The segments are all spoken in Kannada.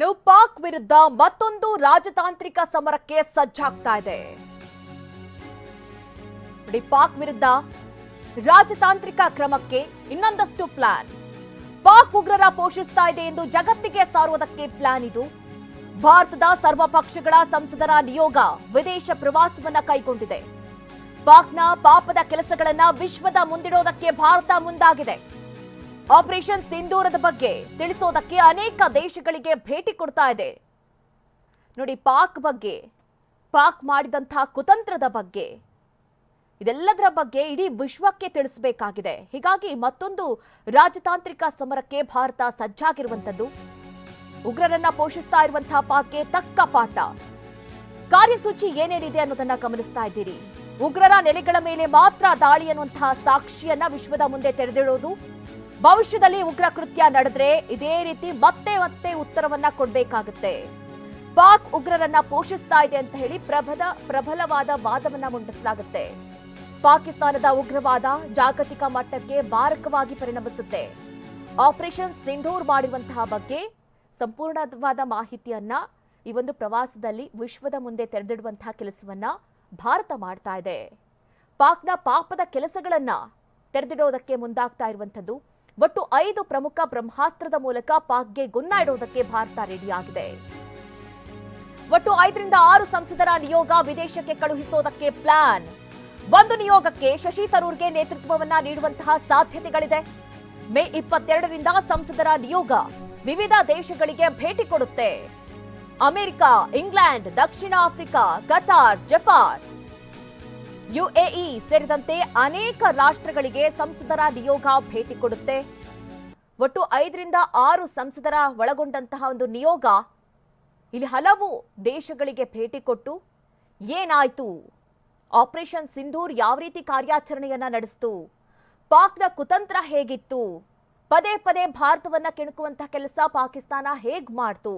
ಇನ್ನು ಪಾಕ್ ವಿರುದ್ಧ ಮತ್ತೊಂದು ರಾಜತಾಂತ್ರಿಕ ಸಮರಕ್ಕೆ ಸಜ್ಜಾಗ್ತಾ ಇದೆ. ಪಾಕ್ ವಿರುದ್ಧ ರಾಜತಾಂತ್ರಿಕ ಕ್ರಮಕ್ಕೆ ಇನ್ನೊಂದಷ್ಟು ಪ್ಲಾನ್. ಪಾಕ್ ಉಗ್ರರ ಪೋಷಿಸ್ತಾ ಇದೆ ಎಂದು ಜಗತ್ತಿಗೆ ಸಾರುವುದಕ್ಕೆ ಪ್ಲಾನ್ ಇದು. ಭಾರತದ ಸರ್ವ ಪಕ್ಷಗಳ ಸಂಸದರ ನಿಯೋಗ ವಿದೇಶ ಪ್ರವಾಸವನ್ನ ಕೈಗೊಂಡಿದೆ. ಪಾಕ್ನ ಪಾಪದ ಕೆಲಸಗಳನ್ನ ವಿಶ್ವದ ಮುಂದಿಡೋದಕ್ಕೆ ಭಾರತ ಮುಂದಾಗಿದೆ. ಆಪರೇಷನ್ ಸಿಂಧೂರದ ಬಗ್ಗೆ ತಿಳಿಸೋದಕ್ಕೆ ಅನೇಕ ದೇಶಗಳಿಗೆ ಭೇಟಿ ಕೊಡ್ತಾ ಇದೆ. ನೋಡಿ, ಪಾಕ್ ಬಗ್ಗೆ, ಪಾಕ್ ಮಾಡಿದಂತಹ ಕುತಂತ್ರದ ಬಗ್ಗೆ, ಇದೆಲ್ಲದರ ಬಗ್ಗೆ ಇಡೀ ವಿಶ್ವಕ್ಕೆ ತಿಳಿಸಬೇಕಾಗಿದೆ. ಹೀಗಾಗಿ ಮತ್ತೊಂದು ರಾಜತಾಂತ್ರಿಕ ಸಮರಕ್ಕೆ ಭಾರತ ಸಜ್ಜಾಗಿರುವಂತದ್ದು ಉಗ್ರರನ್ನ ಪೋಷಿಸ್ತಾ ಇರುವಂತಹ ಪಾಕ್ಗೆ ತಕ್ಕ ಪಾಠ. ಕಾರ್ಯಸೂಚಿ ಏನೇನಿದೆ ಅನ್ನೋದನ್ನ ಗಮನಿಸ್ತಾ ಇದ್ದೀರಿ. ಉಗ್ರರ ನೆಲೆಗಳ ಮೇಲೆ ಮಾತ್ರ ದಾಳಿ ಅನ್ನುವಂತಹ ಸಾಕ್ಷಿಯನ್ನ ವಿಶ್ವದ ಮುಂದೆ ತೆರೆದಿಡೋದು. ಭವಿಷ್ಯದಲ್ಲಿ ಉಗ್ರ ಕೃತ್ಯ ನಡೆದ್ರೆ ಇದೇ ರೀತಿ ಮತ್ತೆ ಮತ್ತೆ ಉತ್ತರವನ್ನ ಕೊಡಬೇಕಾಗುತ್ತೆ. ಪಾಕ್ ಉಗ್ರರನ್ನ ಪೋಷಿಸ್ತಾ ಇದೆ ಅಂತ ಹೇಳಿ ಪ್ರಬಲ, ಪ್ರಬಲವಾದ ವಾದವನ್ನ ಮುಂಡಿಸಲಾಗುತ್ತೆ. ಪಾಕಿಸ್ತಾನದ ಉಗ್ರವಾದ ಜಾಗತಿಕ ಮಟ್ಟಕ್ಕೆ ಮಾರಕವಾಗಿ ಪರಿಣಮಿಸುತ್ತೆ. ಆಪರೇಷನ್ ಸಿಂಧೂರ್ ಮಾಡಿರುವಂತಹ ಬಗ್ಗೆ ಸಂಪೂರ್ಣವಾದ ಮಾಹಿತಿಯನ್ನ ಈ ಒಂದು ಪ್ರವಾಸದಲ್ಲಿ ವಿಶ್ವದ ಮುಂದೆ ತೆರೆದಿಡುವಂತಹ ಕೆಲಸವನ್ನ ಭಾರತ ಮಾಡ್ತಾ ಇದೆ. ಪಾಕ್ನ ಪಾಪದ ಕೆಲಸಗಳನ್ನ ತೆರೆದಿಡೋದಕ್ಕೆ ಮುಂದಾಗ್ತಾ ಇರುವಂತದ್ದು ಒಟ್ಟು ಐದು ಪ್ರಮುಖ ಬ್ರಹ್ಮಾಸ್ತ್ರದ ಮೂಲಕ ಪಾಕ್ಗೆ ಗುನ್ನ ಇಡೋದಕ್ಕೆ ಭಾರತ ರೆಡಿಯಾಗಿದೆ. ಒಟ್ಟು ಐದರಿಂದ ಆರು ಸಂಸದರ ನಿಯೋಗ ವಿದೇಶಕ್ಕೆ ಕಳುಹಿಸೋದಕ್ಕೆ ಪ್ಲಾನ್. ಒಂದು ನಿಯೋಗಕ್ಕೆ ಶಶಿ ತರೂರ್ಗೆ ನೇತೃತ್ವವನ್ನ ನೀಡುವಂತಹ ಸಾಧ್ಯತೆಗಳಿದೆ. ಮೇ ಇಪ್ಪತ್ತೆರಡರಿಂದ ಸಂಸದರ ನಿಯೋಗ ವಿವಿಧ ದೇಶಗಳಿಗೆ ಭೇಟಿ ಕೊಡುತ್ತೆ. ಅಮೆರಿಕ, ಇಂಗ್ಲೆಂಡ್, ದಕ್ಷಿಣ ಆಫ್ರಿಕಾ, ಕತಾರ್, ಜಪಾನ್. ಯುಎಇ ಸೇರಿದಂತೆ ಅನೇಕ ರಾಷ್ಟ್ರಗಳಿಗೆ ಸಂಸದರ ನಿಯೋಗ ಭೇಟಿ ಕೊಡುತ್ತೆ. ಒಟ್ಟು ಐದರಿಂದ ಆರು ಸಂಸದರ ಒಳಗೊಂಡಂತಹ ಒಂದು ನಿಯೋಗ ಇಲ್ಲಿ ಹಲವು ದೇಶಗಳಿಗೆ ಭೇಟಿ ಕೊಟ್ಟು ಏನಾಯಿತು? ಆಪರೇಷನ್ ಸಿಂಧೂರ್ ಯಾವ ರೀತಿ ಕಾರ್ಯಾಚರಣೆಯನ್ನ ನಡೆಸಿತು? ಪಾಕ್ನ ಕುತಂತ್ರ ಹೇಗಿತ್ತು? ಪದೇ ಪದೇ ಭಾರತವನ್ನ ಕೆಣಕುವಂತಹ ಕೆಲಸ ಪಾಕಿಸ್ತಾನ ಹೇಗ್ ಮಾಡ್ತು?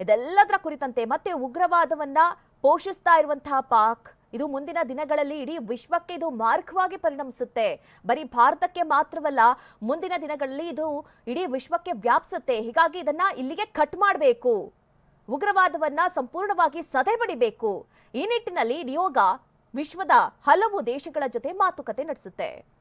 ಇದೆಲ್ಲದರ ಕುರಿತಂತೆ ಮತ್ತೆ ಉಗ್ರವಾದವನ್ನ ಪೋಷಿಸ್ತಾ ಇರುವಂತಹ ಪಾಕ್ ಇದು ಮುಂದಿನ ದಿನಗಳಲ್ಲಿ ಇಡೀ ವಿಶ್ವಕ್ಕೆ ಇದು ಮಾರ್ಗವಾಗಿ ಪರಿಣಮಿಸುತ್ತೆ. ಬರೀ ಭಾರತಕ್ಕೆ ಮಾತ್ರವಲ್ಲ, ಮುಂದಿನ ದಿನಗಳಲ್ಲಿ ಇದು ಇಡೀ ವಿಶ್ವಕ್ಕೆ ವ್ಯಾಪಿಸುತ್ತೆ. ಹೀಗಾಗಿ ಇದನ್ನ ಇಲ್ಲಿಗೆ ಕಟ್ ಮಾಡಬೇಕು. ಉಗ್ರವಾದವನ್ನ ಸಂಪೂರ್ಣವಾಗಿ ಸದೆಬಡಿಬೇಕು ಈ ನಿಟ್ಟಿನಲ್ಲಿ ನಿಯೋಗ ವಿಶ್ವದ ಹಲವು ದೇಶಗಳ ಜೊತೆ ಮಾತುಕತೆ ನಡೆಸುತ್ತೆ.